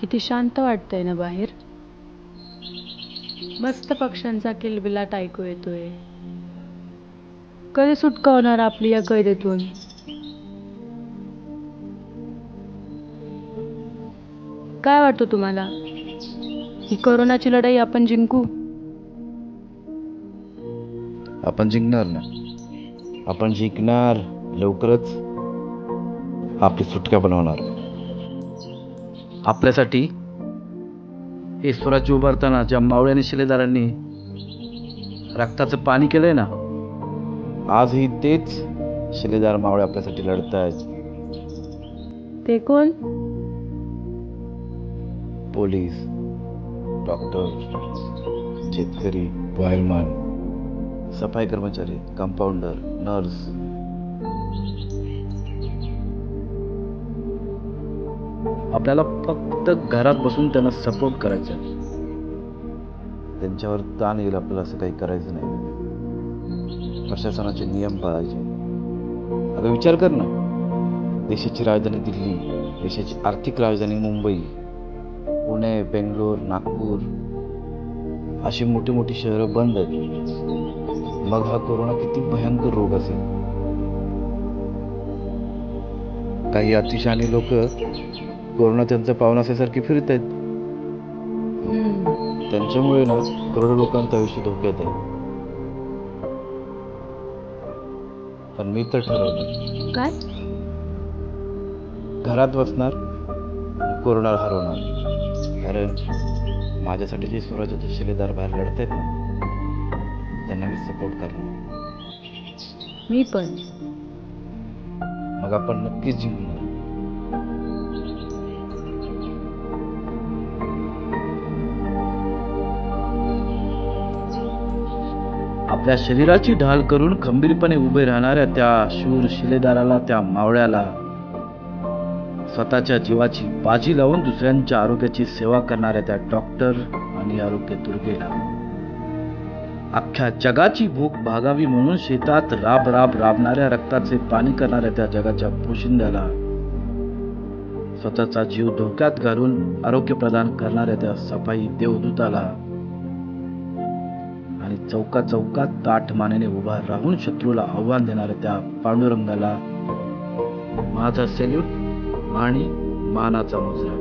किती शांत वाटतंय ना बाहेर. मस्त पक्ष्यांचा किलबिलाट ऐकू येतोय. कधी सुटका होणार आपली या कैदेतून? काय वाटतं तुम्हाला? ही कोरोनाची लढाई आपण जिंकू? आपण जिंकणार ना? आपण जिंकणार लवकरच आपली सुटका बनवणार आपल्यासाठी हे स्वराज्य उभारताना ज्या मावळ्या आणि शिलेदारांनी रक्ताचं पाणी केलंय ना आजही तेच शिलेदार मावळे आपल्यासाठी लढत आहेत. ते कोण? पोलीस डॉक्टर शेतकरी वायरमॅन सफाई कर्मचारी कंपाऊंडर नर्स आपल्याला फक्त घरात बसून त्यांना सपोर्ट करायचा त्यांच्यावर ताण येईल आपल्याला असं काही करायचं नाही. प्रशासनाचे नियम पाळायचे. अगं विचार कर ना. देशाची राजधानी दिल्ली देशाची आर्थिक राजधानी मुंबई पुणे बेंगलोर नागपूर अशी मोठी मोठी शहरं बंद आहेत. मग हा कोरोना किती भयंकर रोग असेल? काही अतिशहाणी लोक कोरोना त्यांचा पाहुणा असल्यासारखे फिरत आहेत. त्यांच्यामुळे ना करोडो लोकांचं आयुष्य धोक्यात आहे. पण मी तर ठरवलं. काय? घरात बसणार कोरोना हरवणार. कारण माझ्यासाठी जे स्वराज्याचे शिलेदार बाहेर लढत आहेत ना त्यांना मी सपोर्ट करणार. मी पण. मग आपण नक्कीच जिंकणार आपल्या शरीराची ढाल करून खंबीरपणे उभे राहणाऱ्या त्या शूर शिलेदाराला त्या मावळ्याला स्वतःच्या जीवाची बाजी लावून दुसऱ्यांच्या आरोग्याची सेवा करणाऱ्या त्या डॉक्टर आणि आरोग्य दुर्गेला. अख्ख्या जगाची भूक भागावी म्हणून शेतात राब राब राबणाऱ्या रक्ताचे पाणी करणाऱ्या त्या जगाच्या पोशिंद्याला स्वतःचा जीव धोक्यात घालून आरोग्य प्रदान करणाऱ्या त्या सफाई देवदूताला चौका चौकात ताठ मानेने उभा राहून शत्रूला आव्हान देणाऱ्या त्या पांडुरंगाला माझा सेल्यूट आणि मानाचा मुजरा.